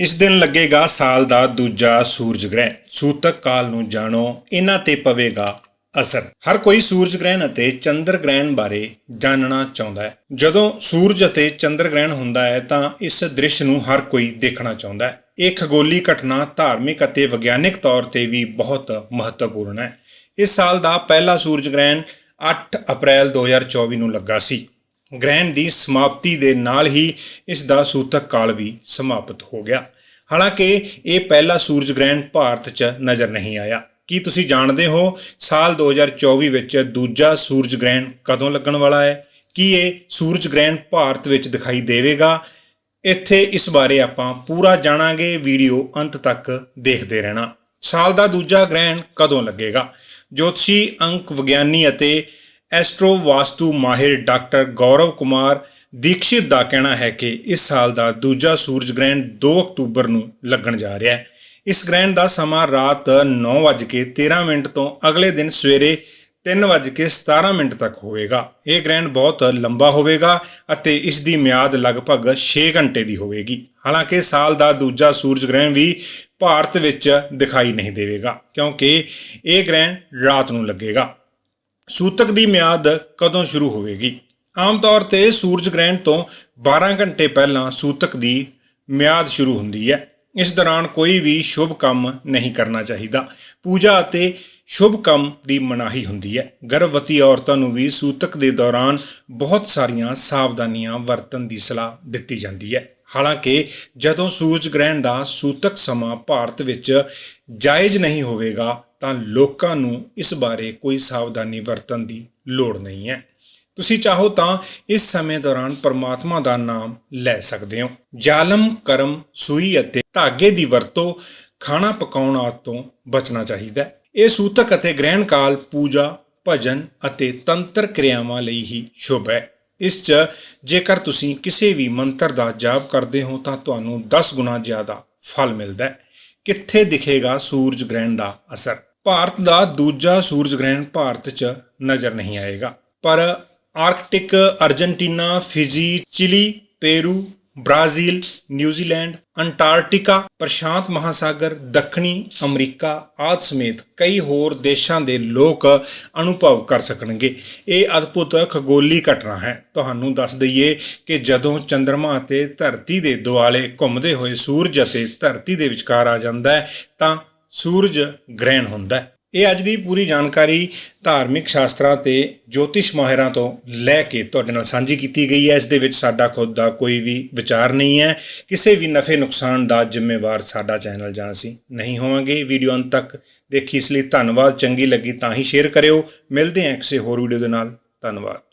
ਇਸ ਦਿਨ ਲੱਗੇਗਾ ਸਾਲ ਦਾ ਦੂਜਾ ਸੂਰਜ ਗ੍ਰਹਿਣ। ਸੂਤਕ ਕਾਲ ਨੂੰ ਜਾਣੋ ਇਹਨਾਂ ਤੇ ਪਵੇਗਾ ਅਸਰ। ਹਰ ਕੋਈ ਸੂਰਜ ਗ੍ਰਹਿਣ ਅਤੇ ਚੰਦਰ ਗ੍ਰਹਿਣ ਬਾਰੇ ਜਾਣਨਾ ਚਾਹੁੰਦਾ ਹੈ। ਜਦੋਂ ਸੂਰਜ ਅਤੇ ਚੰਦਰ ਗ੍ਰਹਿਣ ਹੁੰਦਾ ਹੈ ਤਾਂ ਇਸ ਦ੍ਰਿਸ਼ ਨੂੰ ਹਰ ਕੋਈ ਦੇਖਣਾ ਚਾਹੁੰਦਾ ਹੈ। ਇਹ ਖਗੋਲੀ ਘਟਨਾ ਧਾਰਮਿਕ ਅਤੇ ਵਿਗਿਆਨਿਕ ਤੌਰ ਤੇ ਵੀ ਬਹੁਤ ਮਹੱਤਵਪੂਰਨ ਹੈ। ਇਸ ਸਾਲ ਦਾ ਪਹਿਲਾ ਸੂਰਜ ਗ੍ਰਹਿਣ 8 ਅਪ੍ਰੈਲ 2024 ਨੂੰ ਲੱਗਾ ਸੀ। ਗ੍ਰਹਿਣ ਦੀ ਸਮਾਪਤੀ ਦੇ ਨਾਲ ਹੀ ਇਸ ਦਾ ਸੂਤਕ ਕਾਲ ਵੀ ਸਮਾਪਤ ਹੋ ਗਿਆ। ਹਾਲਾਂਕਿ ਇਹ ਪਹਿਲਾ ਸੂਰਜ ਗ੍ਰਹਿਣ ਭਾਰਤ 'ਚ ਨਜ਼ਰ ਨਹੀਂ ਆਇਆ। ਕੀ ਤੁਸੀਂ ਜਾਣਦੇ ਹੋ ਸਾਲ 2024 ਵਿੱਚ ਦੂਜਾ ਸੂਰਜ ਗ੍ਰਹਿਣ ਕਦੋਂ ਲੱਗਣ ਵਾਲਾ ਹੈ? ਕੀ ਇਹ ਸੂਰਜ ਗ੍ਰਹਿਣ ਭਾਰਤ ਵਿੱਚ ਦਿਖਾਈ ਦੇਵੇਗਾ? ਇੱਥੇ ਇਸ ਬਾਰੇ ਆਪਾਂ ਪੂਰਾ ਜਾਣਾਂਗੇ। ਵੀਡੀਓ ਅੰਤ ਤੱਕ ਦੇਖਦੇ ਰਹਿਣਾ। ਸਾਲ ਦਾ ਦੂਜਾ ਗ੍ਰਹਿਣ ਕਦੋਂ ਲੱਗੇਗਾ? ਜੋਤਸ਼ੀ, ਅੰਕ, ਵਿਗਿਆਨੀ ਅਤੇ ਐਸਟ੍ਰੋ ਵਾਸਤੂ ਮਾਹਿਰ ਡਾਕਟਰ ਗੌਰਵ ਕੁਮਾਰ ਦੀਕਸ਼ਿਤ ਦਾ ਕਹਿਣਾ ਹੈ ਕਿ ਇਸ ਸਾਲ ਦਾ ਦੂਜਾ ਸੂਰਜ ਗ੍ਰਹਿਣ 2 ਅਕਤੂਬਰ ਨੂੰ ਲੱਗਣ ਜਾ ਰਿਹਾ ਹੈ। ਇਸ ਗ੍ਰਹਿਣ ਦਾ ਸਮਾਂ ਰਾਤ 9:13 ਮਿੰਟ ਤੋਂ ਅਗਲੇ ਦਿਨ ਸਵੇਰੇ 3:17 ਮਿੰਟ ਤੱਕ ਹੋਵੇਗਾ। ਇਹ ਗ੍ਰਹਿਣ ਬਹੁਤ ਲੰਬਾ ਹੋਵੇਗਾ ਅਤੇ ਇਸ ਦੀ ਮਿਆਦ ਲਗਭਗ 6 ਘੰਟੇ ਦੀ ਹੋਵੇਗੀ। ਹਾਲਾਂਕਿ ਸਾਲ ਦਾ ਦੂਜਾ ਸੂਰਜ ਗ੍ਰਹਿਣ ਵੀ ਭਾਰਤ ਵਿੱਚ ਦਿਖਾਈ ਨਹੀਂ ਦੇਵੇਗਾ, ਕਿਉਂਕਿ ਇਹ ਗ੍ਰਹਿਣ ਰਾਤ ਨੂੰ ਲੱਗੇਗਾ। ਸੂਤਕ ਦੀ ਮਿਆਦ ਕਦੋਂ ਸ਼ੁਰੂ ਹੋਵੇਗੀ? ਆਮ ਤੌਰ ਤੇ ਸੂਰਜ ਗ੍ਰਹਿਣ ਤੋਂ 12 ਘੰਟੇ ਪਹਿਲਾਂ ਸੂਤਕ ਦੀ ਮਿਆਦ ਸ਼ੁਰੂ ਹੁੰਦੀ ਹੈ। ਇਸ ਦੌਰਾਨ ਕੋਈ ਵੀ ਸ਼ੁਭ ਕੰਮ ਨਹੀਂ ਕਰਨਾ ਚਾਹੀਦਾ। ਪੂਜਾ ਅਤੇ ਸ਼ੁਭ ਕੰਮ ਦੀ ਮਨਾਹੀ ਹੁੰਦੀ ਹੈ। ਗਰਭਵਤੀ ਔਰਤਾਂ ਨੂੰ ਵੀ ਸੂਤਕ ਦੇ ਦੌਰਾਨ ਬਹੁਤ ਸਾਰੀਆਂ ਸਾਵਧਾਨੀਆਂ ਵਰਤਣ ਦੀ ਸਲਾਹ ਦਿੱਤੀ ਜਾਂਦੀ ਹੈ। ਹਾਲਾਂਕਿ, ਜਦੋਂ ਸੂਰਜ ਗ੍ਰਹਿਣ ਦਾ ਸੂਤਕ ਸਮਾਂ ਭਾਰਤ ਵਿੱਚ ਜਾਇਜ਼ ਨਹੀਂ ਹੋਵੇਗਾ ਤਾਂ ਲੋਕਾਂ ਨੂੰ ਇਸ ਬਾਰੇ ਕੋਈ ਸਾਵਧਾਨੀ ਵਰਤਣ ਦੀ ਲੋੜ ਨਹੀਂ ਹੈ। ਤੁਸੀਂ ਚਾਹੋ ਤਾਂ ਇਸ ਸਮੇਂ ਦੌਰਾਨ ਪਰਮਾਤਮਾ ਦਾ ਨਾਮ ਲੈ ਸਕਦੇ ਹੋ। ਜ਼ਾਲਮ, ਕਰਮ, ਸੂਈ ਅਤੇ ਧਾਗੇ ਦੀ ਵਰਤੋਂ ਖਾਣਾ ਪਕਾਉਣ ਆਦਿ ਤੋਂ ਬਚਣਾ ਚਾਹੀਦਾ ਹੈ। ਇਹ ਸੂਤਕ ਅਤੇ ਗ੍ਰਹਿਣ ਕਾਲ ਪੂਜਾ, ਭਜਨ ਅਤੇ ਤੰਤਰ ਕਿਰਿਆਵਾਂ ਲਈ ਹੀ ਸ਼ੁਭ ਹੈ। ਇਸ 'ਚ ਜੇਕਰ ਤੁਸੀਂ ਕਿਸੇ ਵੀ ਮੰਤਰ ਦਾ ਜਾਪ ਕਰਦੇ ਹੋ ਤਾਂ ਤੁਹਾਨੂੰ 10 ਗੁਣਾ ਜ਼ਿਆਦਾ ਫਲ ਮਿਲਦਾ ਹੈ। ਕਿੱਥੇ ਦਿਖੇਗਾ ਸੂਰਜ ਗ੍ਰਹਿਣ ਦਾ ਅਸਰ? ਭਾਰਤ ਦਾ ਦੂਜਾ ਸੂਰਜ ਗ੍ਰਹਿਣ ਭਾਰਤ 'ਚ ਨਜ਼ਰ ਨਹੀਂ ਆਏਗਾ। ਪਰ Arctic Argentina, Fiji, Chile, Peru, Brazil, New Zealand, Antarctica, ਪ੍ਰਸ਼ਾਂਤ ਮਹਾਸਾਗਰ, ਦੱਖਣੀ ਅਮਰੀਕਾ ਆਦਿ ਸਮੇਤ ਕਈ ਹੋਰ ਦੇਸ਼ਾਂ ਦੇ ਲੋਕ ਅਨੁਭਵ ਕਰ ਸਕਣਗੇ। ਇਹ ਅਦਭੁਤ ਖਗੋਲੀ ਘਟਨਾ ਹੈ। ਤੁਹਾਨੂੰ ਦੱਸ ਦਈਏ ਕਿ ਜਦੋਂ ਚੰ드ਰਮਾ ਅਤੇ ਧਰਤੀ ਦੇ ਦੁਆਲੇ ਘੁੰਮਦੇ ਹੋਏ ਸੂਰਜ ਅਤੇ ਧਰਤੀ ਦੇ ਵਿਚਕਾਰ ਆ ਜਾਂਦਾ ਹੈ, ਤਾਂ ਸੂਰਜ ਗ੍ਰਹਿਣ ਹੁੰਦਾ ਹੈ। ਇਹ ਅੱਜ ਦੀ ਪੂਰੀ ਜਾਣਕਾਰੀ ਧਾਰਮਿਕ ਸ਼ਾਸਤਰਾਂ ਤੇ ਜੋਤਿਸ਼ ਮਾਹਿਰਾਂ ਤੋਂ ਲੈ ਕੇ ਤੁਹਾਡੇ ਨਾਲ ਸਾਂਝੀ ਕੀਤੀ ਗਈ ਹੈ। ਇਸ ਦੇ ਵਿੱਚ ਸਾਡਾ ਖੁਦ ਦਾ ਕੋਈ ਵੀ ਵਿਚਾਰ ਨਹੀਂ ਹੈ। ਕਿਸੇ ਵੀ ਨਫੇ ਨੁਕਸਾਨ ਦਾ ਜ਼ਿੰਮੇਵਾਰ ਸਾਡਾ ਚੈਨਲ ਜਾਂ ਅਸੀਂ ਨਹੀਂ ਹੋਵਾਂਗੇ। ਵੀਡੀਓ ਅੰਤ ਤੱਕ ਦੇਖੀ, ਇਸ ਲਈ ਧੰਨਵਾਦ। ਚੰਗੀ ਲੱਗੀ ਤਾਂ ਹੀ ਸ਼ੇਅਰ ਕਰਿਓ। ਮਿਲਦੇ ਹਾਂ ਕਿਸੇ ਹੋਰ ਵੀਡੀਓ ਦੇ ਨਾਲ। ਧੰਨਵਾਦ।